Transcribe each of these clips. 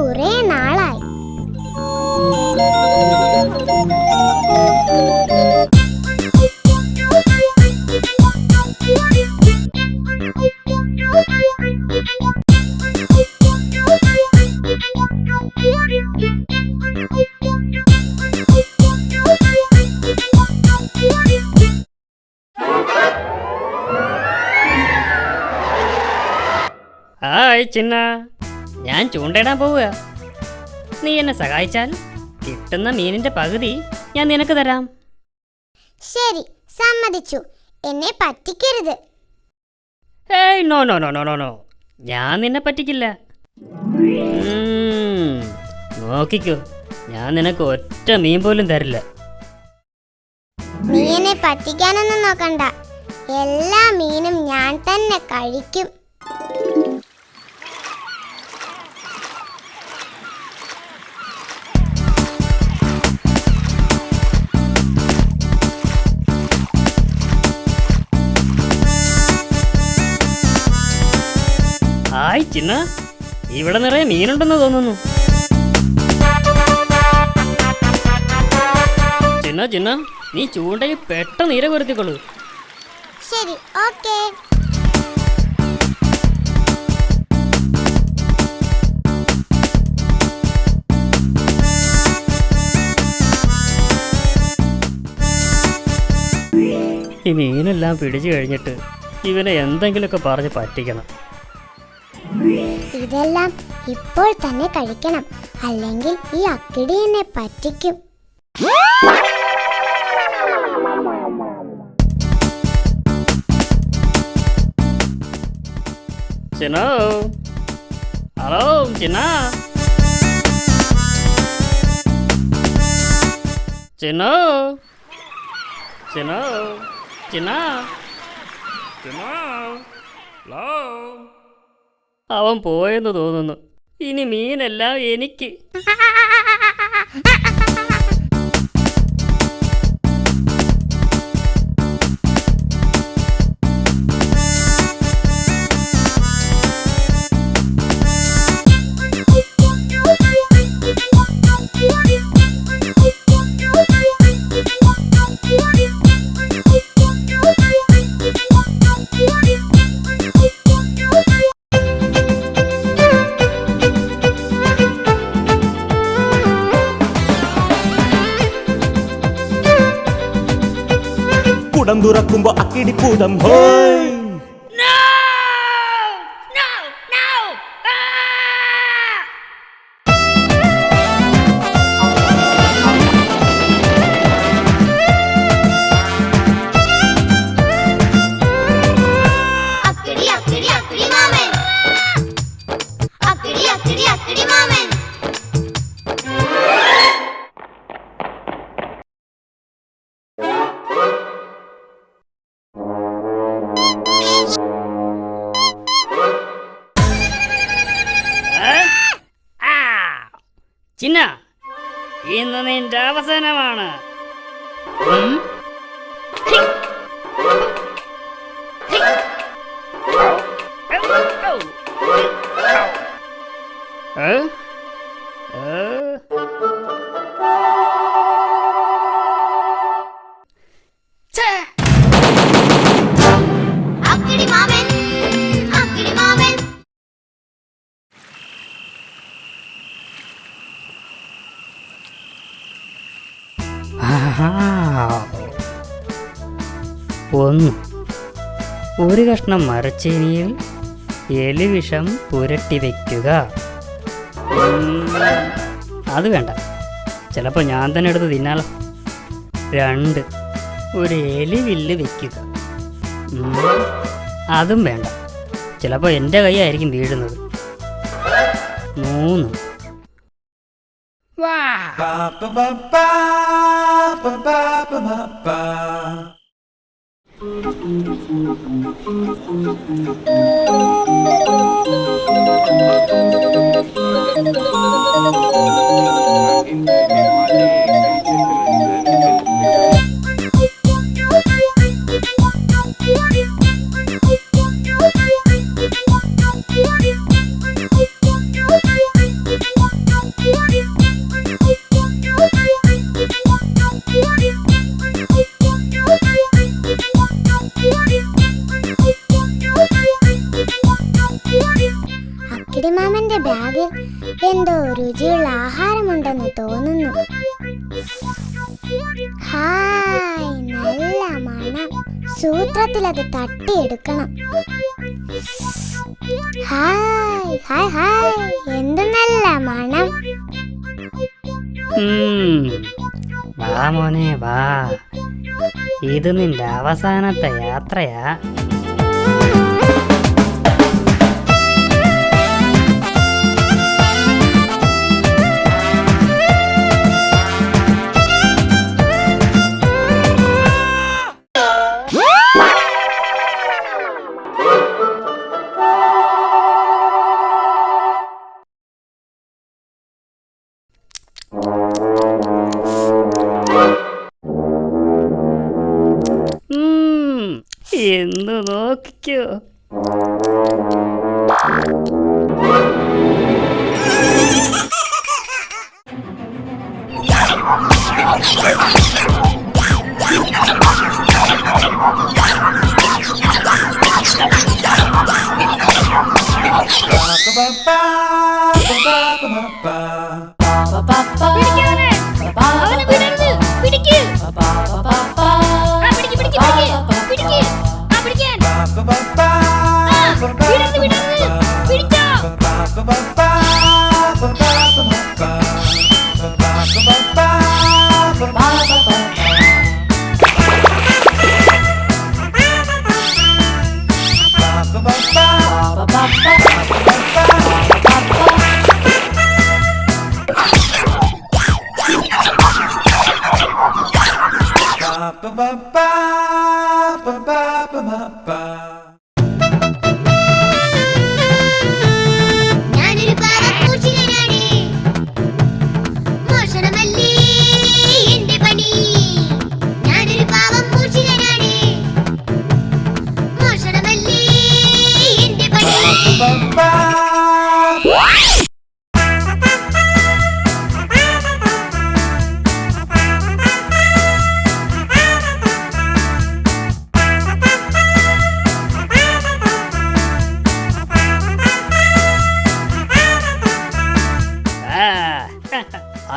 കുറെ നാളായി హాయ్ చిన్నా ഞാൻ ചൂണ്ടയിടാൻ പോവുക. നീ എന്നെ സഹായിച്ചാൽ കിട്ടുന്ന മീനിന്റെ പകുതി ഞാൻ നിനക്ക് തരാം. ശരി സമ്മതിച്ചു. എന്നെ പറ്റിക്കരുത്. ഏയ് no no no no no no. ഞാൻ നിന്നെ പറ്റിക്കില്ല. നോക്കിക്കോ. ഞാൻ നിനക്ക് ഒറ്റ മീൻ പോലും തരില്ല. മീനെ പറ്റിക്കാനൊന്നും നോക്കണ്ട. എല്ലാ മീനും ഞാൻ തന്നെ കഴിക്കും. ചിന്ന ഇവിടെ നിറയെ മീനുണ്ടെന്ന് തോന്നുന്നു. ചിന്ന ചിന്ന നീ ചൂണ്ടയിൽ പെട്ടെന്ന് നീര കൊരുത്തിക്കൊള്ളു. ശരി ഓക്കേ. ഈ മീനെല്ലാം പിടിച്ചു കഴിഞ്ഞിട്ട് ഇവനെ എന്തെങ്കിലുമൊക്കെ പറഞ്ഞ് പറ്റിക്കണം. ഇതെല്ലാം ഇപ്പോൾ തന്നെ കഴിക്കണം. അല്ലെങ്കിൽ ഈ അക്കിടി എന്നെ പറ്റിക്കും. ചിന്നോ? ഹലോ ചിന്ന? ചിന്നോ? ചിന്നോ? ചിന്ന? ചിന്നോ? ഹലോ? അവൻ പോയെന്ന് തോന്നുന്നു. ഇനി മീനെല്ലാം എനിക്ക്. കുടം തുറക്കുമ്പോ അക്കിടിപ്പൂതം ഹോയ്. ചിന്ന ഇന്ന് നിന്റെ അവസാനമാണ്. ഒന്ന് ഒരു കഷ്ണം മരച്ചീനിയിൽ എലിവിഷം പുരട്ടി വയ്ക്കുക അത് വേണ്ട. ചിലപ്പോൾ ഞാൻ തന്നെ എടുത്ത് തിന്നാലോ. രണ്ട് ഒരു എലിവില്ല് വെക്കുക. ഉം, അതും വേണ്ട. ചിലപ്പോൾ എന്റെ കൈയായിരിക്കും വീഴുന്നത്. മൂന്ന്. വാ. Thank you. എന്റെ ബാഗിൽ എന്തോ രുചിയുള്ള ആഹാരമുണ്ടെന്ന് തോന്നുന്നു. ഹായ് നല്ല മണം. സൂത്രത്തിൽ അത് തട്ടിയെടുക്കണം. Hi hi hi. എന്ത് നല്ല മണം. വാ മോനെ വാ. ഇത് നിന്റെ അവസാനത്തെ യാത്രയാ. длинную локтю. Ba-ba-ba, ba-ba-ba-ba.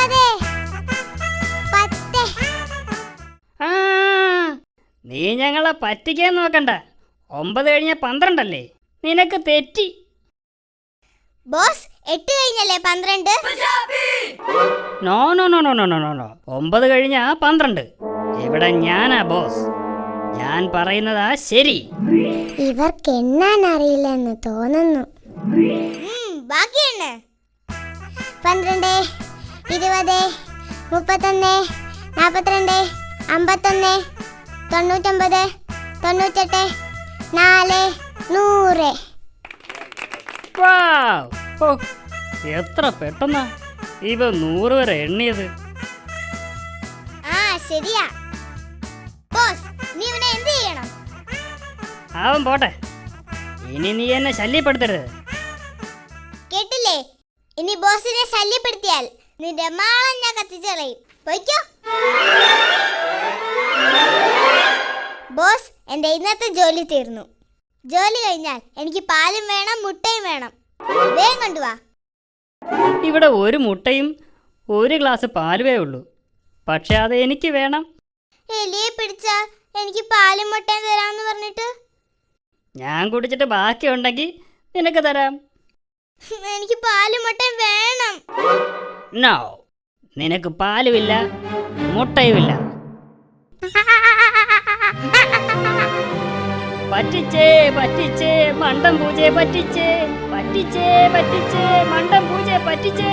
ഒമ്പത് പത്ത്. ആ. നീ ഞങ്ങളെ പറ്റിക്കാൻ നോക്കണ്ട. ഒമ്പത് കഴിഞ്ഞ പന്ത്രണ്ടല്ലേ? നിനക്ക് തെറ്റി. ബോസ് എട്ട് കഴിഞ്ഞല്ലേ പന്ത്രണ്ട്? No no no no no no no no. ഒമ്പത് കഴിഞ്ഞ പന്ത്രണ്ട്. ഇവിടെ ഞാനാ ബോസ്. ഞാൻ പറയുന്നതാ ശരി. ഇവർക്ക് എണ്ണാൻ അറിയില്ലെന്ന് തോന്നുന്നു. ബാക്കിയെണ്ണ പന്ത്രണ്ട്. ഇരുപത് മുപ്പത്തൊന്ന് നാൽപ്പത്തിരണ്ട് അമ്പത്തൊന്ന് തൊണ്ണൂറ്റൊമ്പത് തൊണ്ണൂറ്റെട്ട് നാല് നൂറ്! ഓ എത്ര പെട്ടെന്നാ. ഇവ നൂറ് വരെ എണ്ണിയത്. ആ ശരിയാ. ബോസ് നീ ഇവനെ എന്ത് ചെയ്യണം? അവൻ പോട്ടെ. ഇനി നീ എന്നെ ശല്യപ്പെടുത്തരുത്. കേട്ടില്ലേ? ഇനി ബോസിനെ ശല്യപ്പെടുത്തിയാൽ നിന്റെ മാളം ഞാൻ കത്തിച്ചളയും പോയിക്കോ. ബോസ് എന്റെ ഇന്നത്തെ ജോലി തീർന്നു. ജോലി കഴിഞ്ഞാൽ എനിക്ക് പാലും വേണം മുട്ടയും വേണം. വേഗം കൊണ്ടുവാ. ഇവിടെ ഒരു മുട്ടയും ഒരു ഗ്ലാസ് പാലുവേ ഉള്ളൂ. പക്ഷെ അത് എനിക്ക് വേണം. എലിയെ പിടിച്ച എനിക്ക് പാലും മുട്ടയും തരാമെന്ന് പറഞ്ഞിട്ട്? ഞാൻ കുടിച്ചിട്ട് ബാക്കിയുണ്ടെങ്കിൽ നിനക്ക് തരാം. എനിക്ക് പാലും മുട്ടയും വേണം. നിനക്ക് പാലുമില്ല മുട്ടയുമില്ല. പറ്റിച്ചേ പറ്റിച്ചേ മണ്ടം പൂജയെ പറ്റിച്ചേ പറ്റിച്ചേ പറ്റിച്ചേ മണ്ടം പൂജയെ പറ്റിച്ചേ.